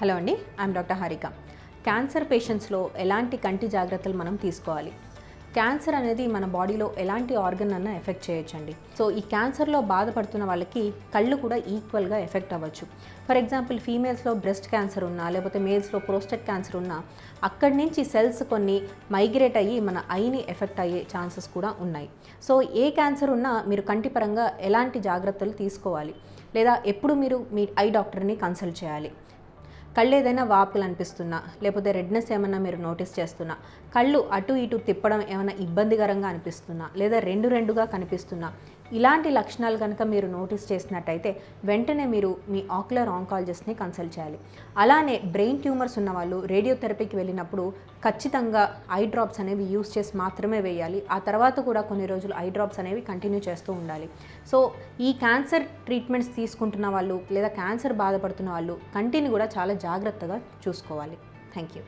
Hello అండి I'm doctor Harika cancer పేషెంట్స్లో ఎలాంటి కంటి జాగ్రత్తలు మనం తీసుకోవాలి? క్యాన్సర్ అనేది మన బాడీలో ఎలాంటి ఆర్గన్ అన్న ఎఫెక్ట్ చేయొచ్చండి. సో ఈ క్యాన్సర్లో బాధపడుతున్న వాళ్ళకి కళ్ళు కూడా ఈక్వల్గా ఎఫెక్ట్ అవ్వచ్చు. ఫర్ ఎగ్జాంపుల్ ఫీమేల్స్లో బ్రెస్ట్ క్యాన్సర్ ఉన్నా లేకపోతే మేల్స్లో ప్రోస్టెట్ క్యాన్సర్ ఉన్నా అక్కడి నుంచి సెల్స్ కొన్ని మైగ్రేట్ అయ్యి మన ఐని ఎఫెక్ట్ అయ్యే ఛాన్సెస్ కూడా ఉన్నాయి. సో ఏ క్యాన్సర్ ఉన్నా మీరు కంటి పరంగా ఎలాంటి జాగ్రత్తలు తీసుకోవాలి? లేదా ఎప్పుడు మీరు మీ ఐ డాక్టర్ని కన్సల్ట్ చేయాలి? కళ్ళు ఏదైనా వాపులు అనిపిస్తున్నా లేకపోతే రెడ్నెస్ ఏమన్నా మీరు నోటీస్ చేస్తున్నా కళ్ళు అటు ఇటు తిప్పడం ఏమైనా ఇబ్బందికరంగా అనిపిస్తున్నా లేదా రెండు రెండుగా కనిపిస్తున్నా ఇలాంటి లక్షణాలు కనుక మీరు నోటీస్ చేసినట్టయితే వెంటనే మీరు మీ ఆక్యులర్ ఆంకాలజిస్ట్ని కన్సల్ట్ చేయాలి. అలానే బ్రెయిన్ ట్యూమర్స్ ఉన్న వాళ్ళు రేడియోథెరపీకి వెళ్ళినప్పుడు ఖచ్చితంగా ఐ డ్రాప్స్ అనేవి యూస్ చేసి మాత్రమే వేయాలి. ఆ తర్వాత కూడా కొన్ని రోజులు ఐ డ్రాప్స్ అనేవి కంటిన్యూ చేస్తూ ఉండాలి. సో ఈ క్యాన్సర్ ట్రీట్మెంట్స్ తీసుకుంటున్న వాళ్ళు లేదా క్యాన్సర్ బాధపడుతున్న వాళ్ళు కంటిని కూడా చాలా జాగ్రత్తగా చూసుకోవాలి. Thank you.